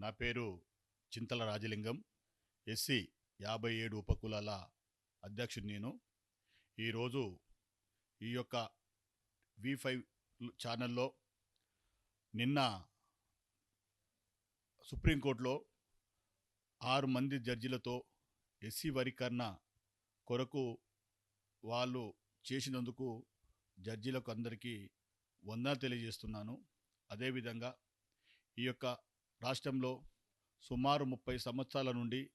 నా పేరు చింతల రాజలింగం ఎస్సీ యాభై ఏడు ఉపకులాల అధ్యక్షుడు నేను. ఈరోజు ఈ యొక్క వి ఫైవ్ ఛానల్లో నిన్న సుప్రీంకోర్టులో ఆరు మంది జడ్జిలతో ఎస్సీ వర్గీకరణ కొరకు వాళ్ళు చేసినందుకు జడ్జిలకు అందరికీ వందన తెలియజేస్తున్నాను. అదేవిధంగా ఈ యొక్క రాష్ట్రంలో సుమారు ముప్పై సంవత్సరాల నుండి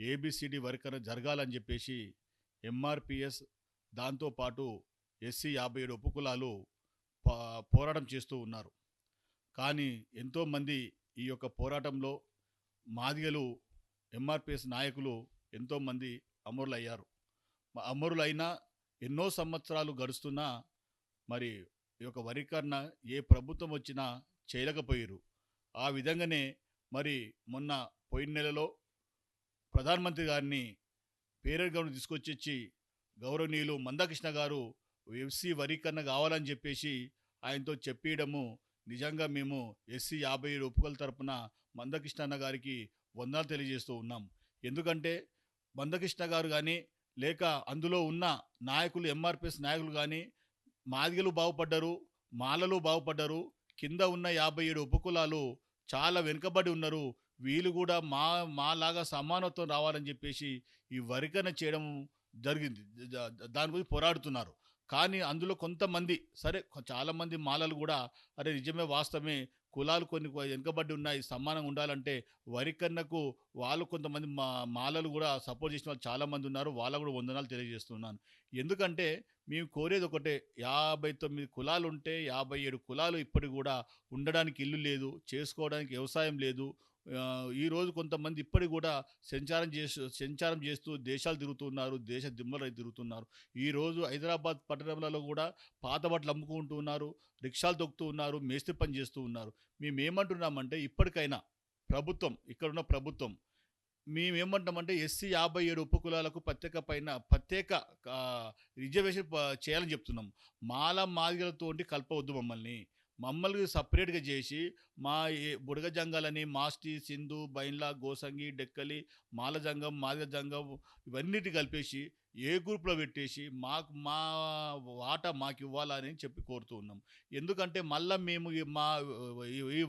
ఏబిసిడి వర్గీకరణ జరగాలని చెప్పేసి ఎంఆర్పిఎస్ దాంతోపాటు ఎస్సీ యాభై ఏడు ఉపకులాలు పా- పోరాటం చేస్తూ ఉన్నారు. కానీ ఎంతోమంది ఈ యొక్క పోరాటంలో మాదిగలు ఎంఆర్పిఎస్ నాయకులు ఎంతోమంది అమరులయ్యారు. అమరులైనా ఎన్నో సంవత్సరాలు గడుస్తున్నా మరి ఈ యొక్క వరికరణ ఏ ప్రభుత్వం వచ్చినా చేయలేకపోయారు ఆ విధంగానే మరి మొన్న పోయిన నెలలో ప్రధానమంత్రి గారిని పేరెడ్ తీసుకొచ్చి గౌరవనీయులు మందకృష్ణ గారు ఎస్సీ వరీకరణ కావాలని చెప్పేసి ఆయనతో చెప్పేయడము నిజంగా మేము ఎస్సీ యాభై ఏడు ఒప్పుకల తరపున మందకృష్ణ అన్న గారికి వందనాలు తెలియజేస్తూ ఉన్నాం. ఎందుకంటే మందకృష్ణ గారు కానీ లేక అందులో ఉన్న నాయకులు ఎంఆర్పిఎస్ నాయకులు కానీ మాదిగలు బాగుపడ్డారు మాలలు బాగుపడ్డారు కింద ఉన్న యాభై ఏడు ఉపకులాలు చాలా వెనుకబడి ఉన్నారు. వీళ్ళు కూడా మా మాలాగా సమానత్వం రావాలని చెప్పేసి ఈ వరికన చేయడం జరిగింది. దాని గురించి పోరాడుతున్నారు. కానీ అందులో కొంతమంది సరే చాలామంది మాలలు కూడా అరే నిజమే వాస్తవమే కులాలు కొన్ని వెనుకబడి ఉన్నాయి సమానంగా ఉండాలంటే వరికన్నకు వాళ్ళు కొంతమంది మా మాలలు కూడా సపోర్ట్ చేసిన వాళ్ళు చాలామంది ఉన్నారు వాళ్ళ కూడా వందనాలు తెలియజేస్తున్నాను. ఎందుకంటే మేము కోరేది ఒకటే యాభై తొమ్మిది కులాలు ఉంటే యాభై ఏడు కులాలు ఇప్పటికి కూడా ఉండడానికి ఇల్లు లేదు చేసుకోవడానికి వ్యవసాయం లేదు ఈరోజు ఈ రోజు కొంతమంది ఇప్పటికి కూడా సంచారం చేస్తూ సంచారం చేస్తూ దేశాలు తిరుగుతున్నారు దేశ దిమ్మలు తిరుగుతున్నారు. ఈ రోజు హైదరాబాద్ పట్టణంలో కూడా పాత బట్టలు అమ్ముకుంటూ ఉన్నారు రిక్షాలు తొక్కుతూ ఉన్నారు మేస్త్రి పని చేస్తూ ఉన్నారు. మేము ఏమంటున్నామంటే ఇప్పటికైనా ప్రభుత్వం ఇక్కడున్న ప్రభుత్వం మేము ఏమంటామంటే ఎస్సీ యాభై ఏడు ఉపకులాలకు ప్రత్యేక పైన ప్రత్యేక రిజర్వేషన్ చేయాలని చెప్తున్నాం. మాల మాదిగలతోటి కలపవద్దు మమ్మల్ని. మమ్మల్ని సపరేట్గా చేసి మా బుడగ జంగాలని మాస్టి సింధు బైన్లా గోసంగి డెక్కలి మాల జంగం మాదిగ జంగం ఇవన్నిటి కలిపేసి ఏ గ్రూప్లో పెట్టేసి మాకు మా వాటా మాకు ఇవ్వాలని చెప్పి కోరుతూ ఉన్నాం. ఎందుకంటే మళ్ళీ మేము మా ఈ- ఈ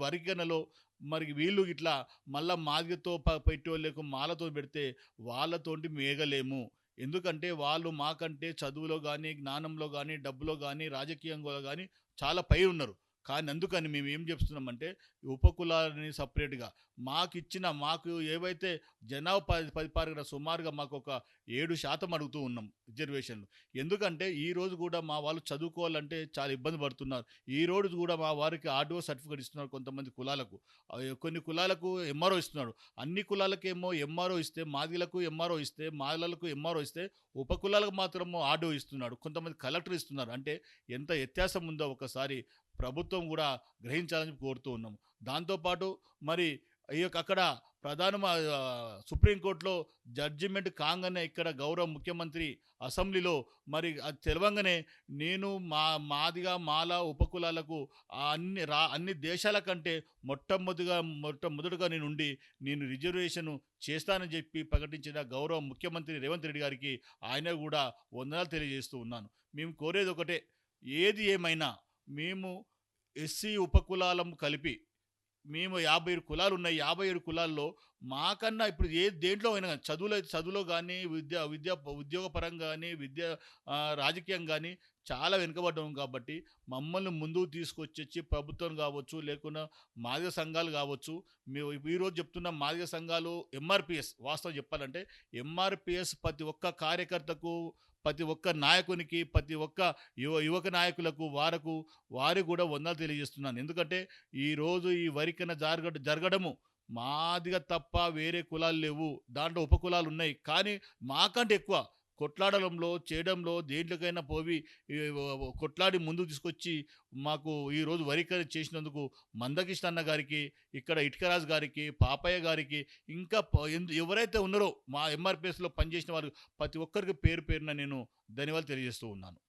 మరి వీళ్ళు ఇట్లా మళ్ళీ మాదిగతో ప- పెట్టేవాళ్ళకు మాలతో పెడితే వాళ్ళతోటి మేగలేము. ఎందుకంటే వాళ్ళు మాకంటే చదువులో కానీ జ్ఞానంలో కానీ డబ్బులో కానీ రాజకీయంలో కానీ చాలా పై ఉన్నారు కానీ అందుకని మేము ఏం చెప్తున్నామంటే ఉపకులాలని సపరేట్గా మాకు ఇచ్చిన మాకు ఏవైతే జనాభా పది పది పారుగా సుమారుగా మాకు ఒక ఏడు శాతం అడుగుతూ ఉన్నాం రిజర్వేషన్లు. ఎందుకంటే ఈ రోజు కూడా మా వాళ్ళు చదువుకోవాలంటే చాలా ఇబ్బంది పడుతున్నారు. ఈ రోజు కూడా మా వారికి ఆర్డీఓ సర్టిఫికేట్ ఇస్తున్నారు కొంతమంది కులాలకు. కొన్ని కులాలకు ఎంఆర్ఓ ఇస్తున్నాడు అన్ని కులాలకేమో ఎంఆర్ఓ ఇస్తే మాదిలకు ఎంఆర్ఓ ఇస్తే మాదిలకు ఎంఆర్ఓ ఇస్తే ఉపకులాలకు మాత్రము ఆర్డీఓ ఇస్తున్నాడు. కొంతమంది కలెక్టర్ ఇస్తున్నారు. అంటే ఎంత వ్యత్యాసం ఉందో ఒకసారి ప్రభుత్వం కూడా గ్రహించాలని కోరుతూ ఉన్నాము. దాంతోపాటు మరి ఈ యొక్క అక్కడ ప్రధాన సుప్రీంకోర్టులో జడ్జిమెంట్ కాగానే ఇక్కడ గౌరవ ముఖ్యమంత్రి అసెంబ్లీలో మరి అది తెలవంగానే నేను మా మాదిగా మాల ఉపకులాలకు అన్ని రా అన్ని దేశాల కంటే మొట్టమొదటిగా మొట్టమొదటిగా నేను ఉండి నేను రిజర్వేషన్ చేస్తానని చెప్పి ప్రకటించిన గౌరవ ముఖ్యమంత్రి రేవంత్ రెడ్డి గారికి ఆయన కూడా వందనాలు తెలియజేస్తూ ఉన్నాను. మేము కోరేది ఒకటే ఏది ఏమైనా మేము ఎస్సీ ఉపకులాలం కలిపి మేము యాభై ఏడు కులాలు ఉన్నాయి. యాభై ఏడు కులాల్లో మాకన్నా ఇప్పుడు ఏ దేంట్లో అయినా కానీ చదువులో చదువులో కానీ విద్య విద్య ఉద్యోగపరంగా కానీ విద్య రాజకీయం కానీ చాలా వెనుకబడ్డాం కాబట్టి మమ్మల్ని ముందుకు తీసుకొచ్చి ప్రభుత్వం కావచ్చు లేకుండా మాదిక సంఘాలు కావచ్చు మేము ఈరోజు చెప్తున్న మాదిక సంఘాలు ఎంఆర్పిఎస్ వాస్తవం చెప్పాలంటే ఎంఆర్పిఎస్ ప్రతి ఒక్క కార్యకర్తకు ప్రతి ఒక్క నాయకునికి ప్రతి ఒక్క యువ యువక నాయకులకు వారకు వారికి కూడా వందలు తెలియజేస్తున్నాను. ఎందుకంటే ఈరోజు ఈ వరికన జరగ జరగడము మాదిగా తప్ప వేరే కులాలు లేవు. దాంట్లో ఉపకులాలు ఉన్నాయి. కానీ మాకంటే ఎక్కువ కొట్లాడడంలో చేయడంలో దేంట్లోకైనా పోవి కొట్లాడి ముందుకు తీసుకొచ్చి మాకు ఈరోజు వరికర చేసినందుకు మందకృష్ణ అన్న గారికి ఇక్కడ ఇటుకరాజు గారికి పాపయ్య గారికి ఇంకా ఎందు- ఎవరైతే ఉన్నారో మా ఎంఆర్పిఎస్లో పనిచేసిన వారు ప్రతి ఒక్కరికి పేరు పేరున నేను ధన్యవాదాలు తెలియజేస్తూ ఉన్నాను.